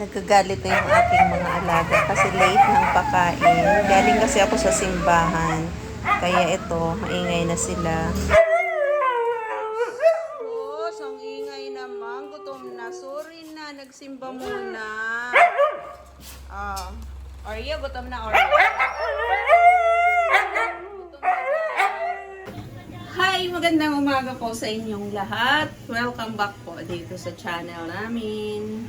Nagkagalit na yung aking mga alaga kasi late ng pakain. Galing kasi ako sa simbahan. Kaya ito, maingay na sila. Sus, ang ingay naman. Gutom na. Sorry na. Nagsimba muna. Ah, Oreo, gutom na Oreo. Hi! Magandang umaga po sa inyong lahat. Welcome back po dito sa channel namin.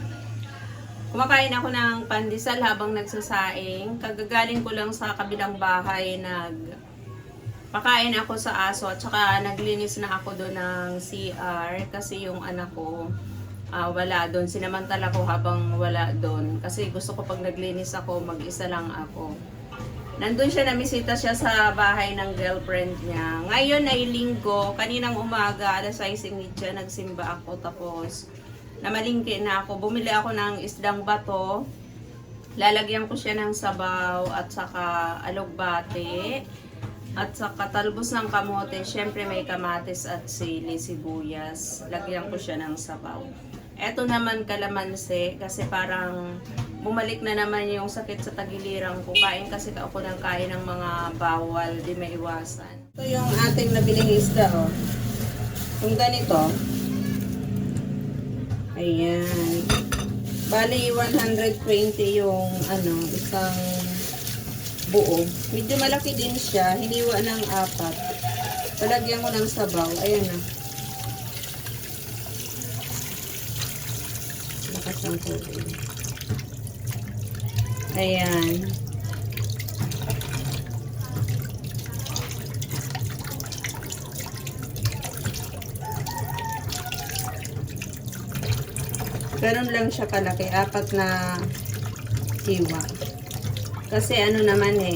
Kumakain ako ng pandesal habang nagsasaing. Kagagaling ko lang sa kabilang bahay nag pakain ako sa aso at saka naglinis na ako doon ng CR kasi yung anak ko ah, wala doon. Sinamantala ko habang wala doon kasi gusto ko pag naglinis ako mag-isa lang ako. Nandun siya, namisita siya sa bahay ng girlfriend niya. Ngayon ay linggo, kaninang umaga, alas 6.30, nagsimba ako. Tapos, namalingki na ako. Bumili ako ng isdang bato. Lalagyan ko siya ng sabaw at saka alugbate. At saka talbos ng kamote. Siyempre may kamatis at sili, sibuyas. Lagyan ko siya ng sabaw. Eto naman kalamansi kasi parang bumalik na naman yung sakit sa tagiliran ko. Kain kasi ako ng kain ng mga bawal, di may iwasan. Ito yung ating nabiling isda, oh. Yung ganito. Ayan. Bali, 120 yung, ano, isang buo. Medyo malaki din siya. Hiniwa ng apat. Palagyan ko ng sabaw. Ayan na. Lakas ng tubig. Ayan. Ganun lang siya kalaki. Apat na hiwa. Kasi ano naman eh.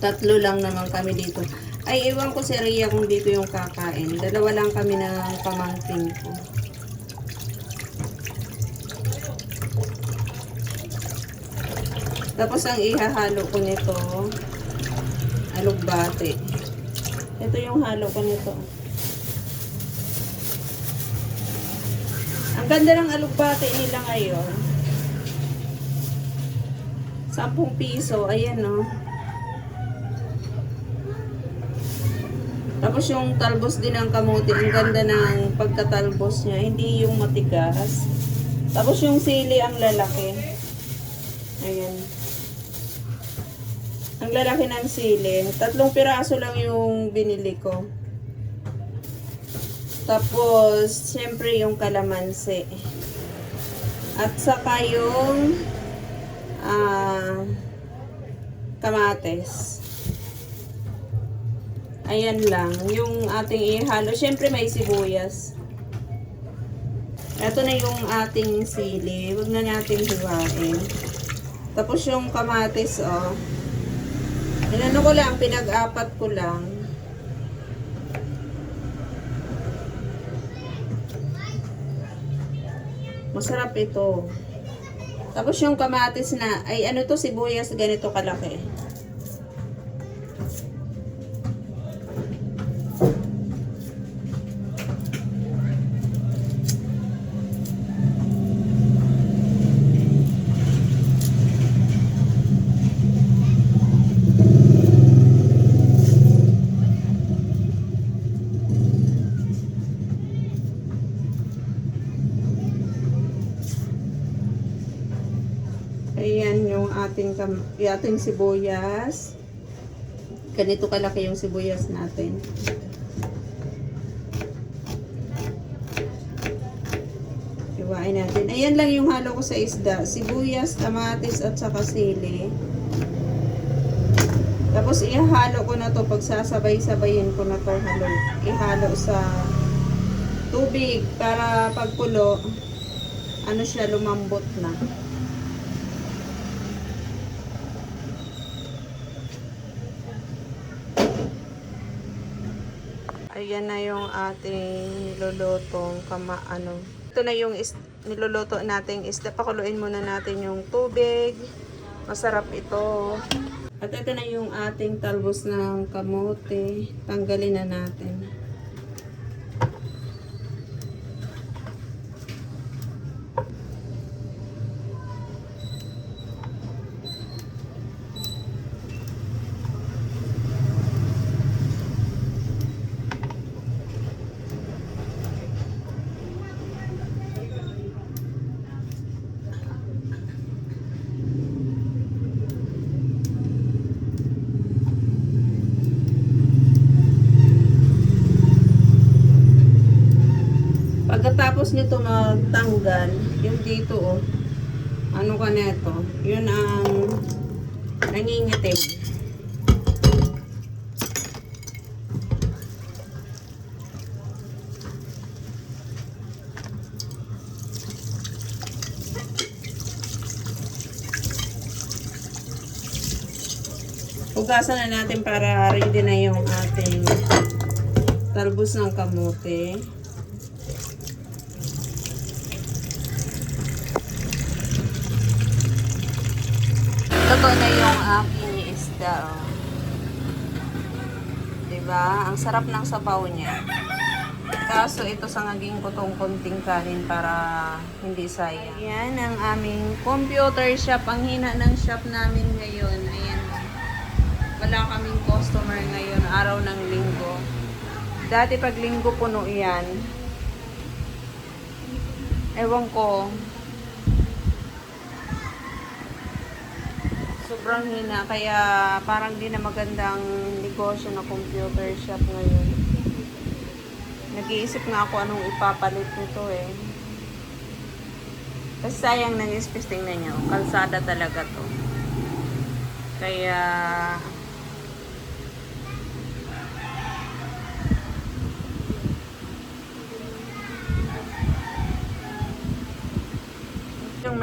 Tatlo lang naman kami dito. Ay, iwan ko si Rhea kung dito yung kakain. Dalawa lang kami ng pamangkin ko. Tapos ang ihahalo ko nito, alugbate. Ito yung halo ko nito. Ang ganda ng alugbate nila ngayon. 10 piso, ayan no. Tapos yung talbos din ng kamote, ang ganda ng pagkatalbos niya, hindi yung matigas. Tapos yung sili ang lalaki. Ayan. Ang lalaki ng sili. Tatlong piraso lang yung binili ko. Tapos, syempre yung kalamansi. At saka yung ah kamates. Ayan lang. Yung ating ihalo. Syempre may sibuyas. Ito na yung ating sili. Huwag na natin hiwain. Tapos yung kamatis, oh. Inano ko lang, pinag-apat ko lang. Masarap ito. Tapos yung kamatis na, ay ano to, sibuyas ganito kalaki. Ayan yung ating, ating sibuyas. Ganito kalaki yung sibuyas natin. Iwain natin. Ayan lang yung halo ko sa isda. Sibuyas, kamatis, at saka sili. Tapos ihalo ko na to pagsasabay-sabayin ko na to halo. Ihalo sa tubig para pagkulo ano siya lumambot na. Ayan na yung ating nilulutong kama ano. Ito na yung is, niluluto nating isda. Pakuluin muna natin yung tubig. Masarap ito. At ito na yung ating talbos ng kamote. Tanggalin na natin. Nyo to magtanggal, yung dito oh, ano ka neto, yun ang nangingitim. Hugasan na natin para ready na yung ating talbos ng kamote. Ito na yung aking isda. Oh. Diba? Ang sarap ng sabaw niya. Kaso ito sa naging kutong konting kanin para hindi sayang. Ayan ang aming computer shop. Ang hina ng shop namin ngayon. Ayan. Wala kaming customer ngayon. Araw ng linggo. Dati pag linggo puno yan. Ewan ko. Sobrang hina. Kaya parang di na magandang negosyo na computer shop ngayon. Nag-iisip nga ako anong ipapalit nito eh. Kasi sayang ng space tingnan nyo. Kalsada talaga to. Kaya...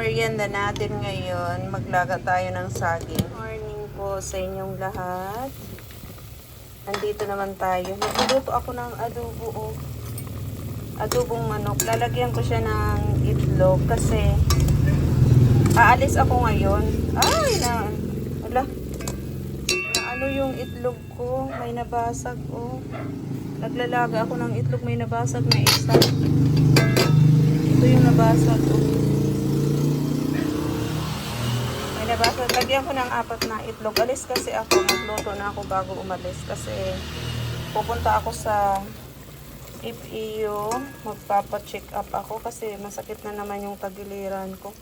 merienda natin ngayon, maglaga tayo ng saging. Morning po sa inyong lahat. Andito naman tayo. Nagluluto ako ng adobo. Oh. Adobong manok. Lalagyan ko siya ng itlog kasi aalis ako ngayon. Ay, na, wala. Na ano yung itlog ko? May nabasag, oh. Naglalaga ako ng itlog, may nabasag na isa. Ito yung nabasag, oh. May nabasag. Lagyan ko ng apat na itlog. Alis kasi ako. Magluto na ako bago umalis. Kasi pupunta ako sa FEU. Magpapa-check up ako kasi masakit na naman yung tagiliran ko.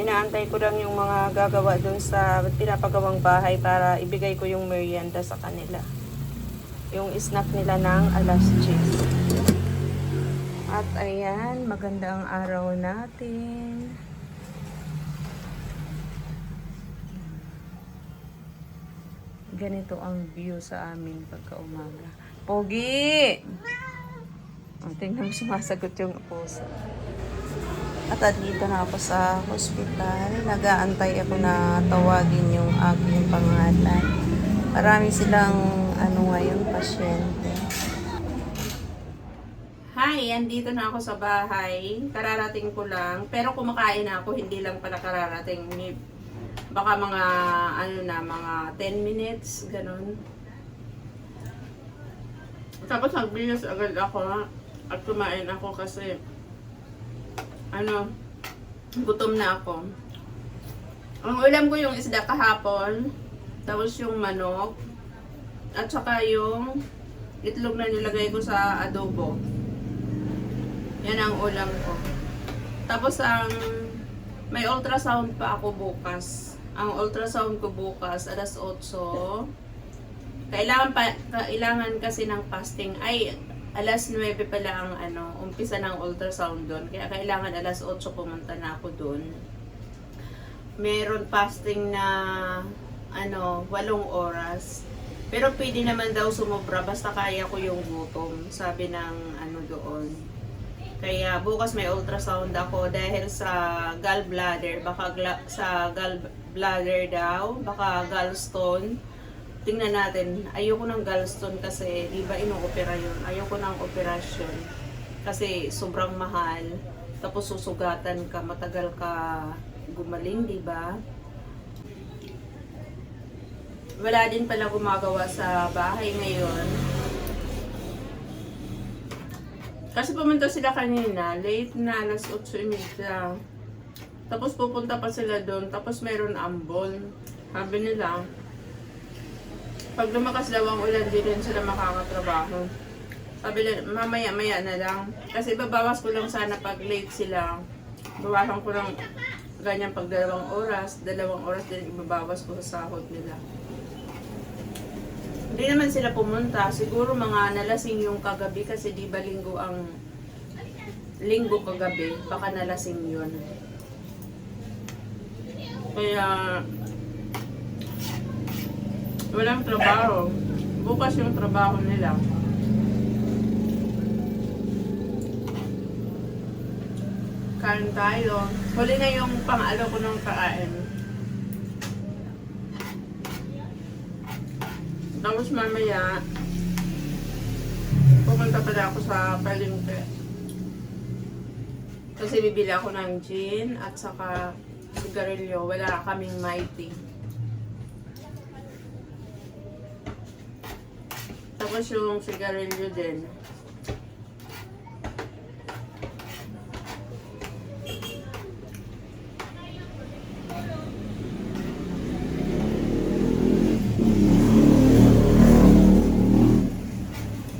Inaantay ko lang yung mga gagawa dun sa pinapagawang bahay para ibigay ko yung merienda sa kanila. Yung snack nila ng alas 10. At ayan, maganda ang araw natin. Ganito ang view sa amin pagka umaga. Pogi! Ang tingnan mo sumasagot yung puso. At andito na ako sa hospital. Nagaantay ako na tawagin yung aking pangalan. Marami silang ano ngayon, pasyente. Hi, andito na ako sa bahay. Kararating ko lang. Pero kumakain na ako, hindi lang pala kararating. Baka mga ano na mga 10 minutes ganun. Tapos nagbihis agad ako at kumain ako kasi ano gutom na ako. Ang ulam ko yung isda kahapon tapos yung manok at saka yung itlog na nilagay ko sa adobo. Yan ang ulam ko. Tapos ang may ultrasound pa ako bukas. Ang ultrasound ko bukas, alas 8. Kailangan, pa, kailangan kasi ng fasting. Ay, alas 9 pala ang ano, umpisa ng ultrasound doon. Kaya kailangan alas 8 pumunta na ako doon. Meron fasting na ano, walong oras. Pero pwede naman daw sumobra basta kaya ko yung gutom, sabi ng ano doon. Kaya bukas may ultrasound ako dahil sa gallbladder, baka gla- sa gallbladder daw, baka gallstone. Tingnan natin, ayoko ng gallstone kasi di ba inoopera yun? Ayoko ng operasyon kasi sobrang mahal. Tapos susugatan ka, matagal ka gumaling, di ba? Wala din pala gumagawa sa bahay ngayon. Kasi pumunta sila kanina, late na, alas 8.30. Tapos pupunta pa sila doon, tapos meron ambon. Sabi nila, pag lumakas daw ang ulan, di rin sila makakatrabaho. Sabi nila, mamaya-maya na lang. Kasi babawas ko lang sana pag late sila. Bawasan ko lang ganyan pag dalawang oras, dalawang oras din ibabawas ko sa sahod nila. Hindi naman sila pumunta. Siguro mga nalasing yung kagabi kasi di ba linggo ang linggo kagabi, baka nalasing yun. Kaya, walang trabaho. Bukas yung trabaho nila. Kain tayo. Huli na yung pang-alo ko ng kain. Tapos mamaya, pupunta pala ako sa palengke. Kasi bibili ako ng gin at saka sigarilyo. Wala kaming mighty. Tapos yung sigarilyo din.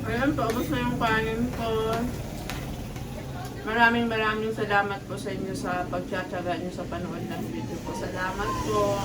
Ayan, paubos na yung kanin ko. Maraming maraming salamat po sa inyo sa pagtsatsaga niyo sa panood ng video ko. Salamat po.